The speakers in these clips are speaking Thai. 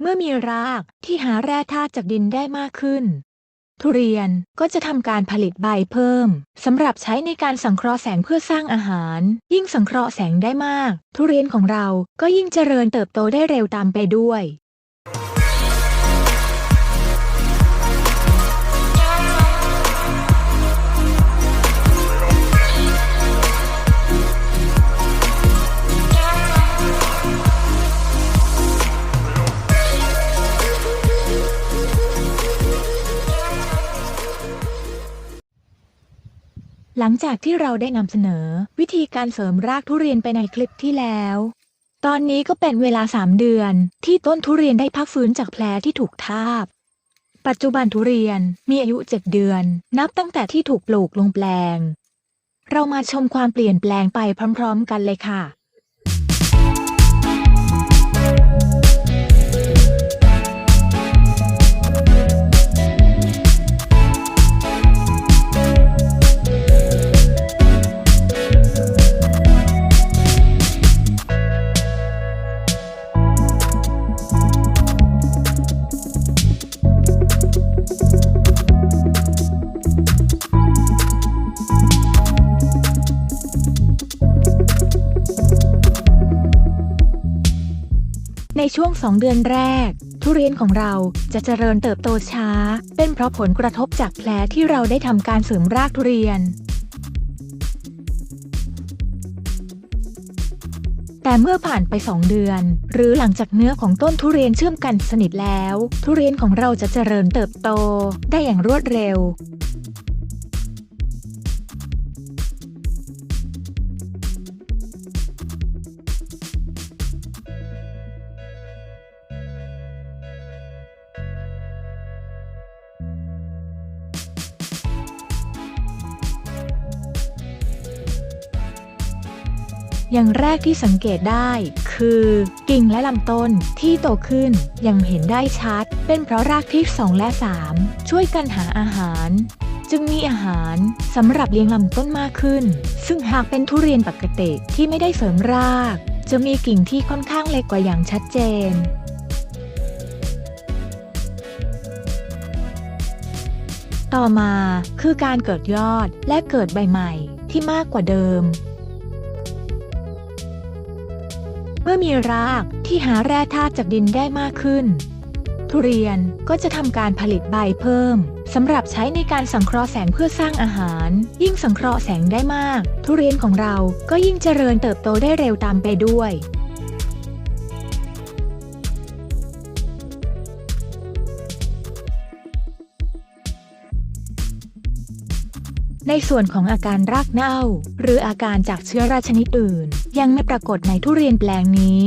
เมื่อมีรากที่หาแร่ธาตุจากดินได้มากขึ้น ทุเรียนก็จะทำการผลิตใบเพิ่มสำหรับใช้ในการสังเคราะห์แสงเพื่อสร้างอาหาร ยิ่งสังเคราะห์แสงได้มาก ทุเรียนของเราก็ยิ่งเจริญเติบโตได้เร็วตามไปด้วย ลังจากที่เราได้นำเสนอ วิธีการเสริมรากทุเรียนไปในคลิปที่แล้ว ตอนนี้ก็เป็นเวลา 3 เดือน ที่ต้นทุเรียนได้พักฟื้นจากแผลที่ถูกทาบ ปัจจุบันทุเรียนมีอายุ 7 เดือน นับตั้งแต่ที่ถูกปลูกลงแปลง เรามาชมความเปลี่ยนแปลงไปพร้อม ๆ กันเลยค่ะ ในช่วง 2 เดือนแรก ทุเรียนของเราจะเจริญเติบโตช้า เป็นเพราะผลกระทบจากแผลที่เราได้ทำการเสริมรากทุเรียน แต่เมื่อผ่านไป 2 เดือน หรือหลังจากเนื้อของต้นทุเรียนเชื่อมกันสนิทแล้ว ทุเรียนของเราจะเจริญเติบโตได้อย่างรวดเร็ว อย่างแรกที่สังเกตได้ คือกิ่งและลำต้นที่โตขึ้นยังเห็นได้ชัด เป็นเพราะรากที่ 2 และ 3 ช่วยกันหาอาหาร จึงมีอาหารสำหรับเลี้ยงลำต้นมากขึ้น ซึ่งหากเป็นทุเรียนปกติที่ไม่ได้เสริมราก จะมีกิ่งที่ค่อนข้างเล็กกว่าอย่างชัดเจนต่อมาคือการเกิดยอดและเกิดใบใหม่ที่มากกว่าเดิม เมื่อมีรากที่หาแร่ธาตุจากดินได้มากขึ้น ทุเรียนก็จะทำการผลิตใบเพิ่มสำหรับใช้ในการสังเคราะห์แสงเพื่อสร้างอาหาร ยิ่งสังเคราะห์แสงได้มาก ทุเรียนของเราก็ยิ่งเจริญเติบโตได้เร็วตามไปด้วย ในส่วนของอาการรากเน่า หรืออาการจากเชื้อราชนิดอื่น ยังไม่ปรากฏในทุเรียนแปลงนี้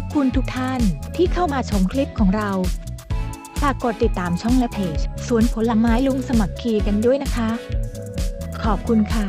อบคุณทุกท่านที่เข้ามาชมคลิปของเรา ฝากกดติดตามช่องและเพจ สวนผลไม้ลุงสมัครคีกันด้วยนะคะ ขอบคุณค่ะ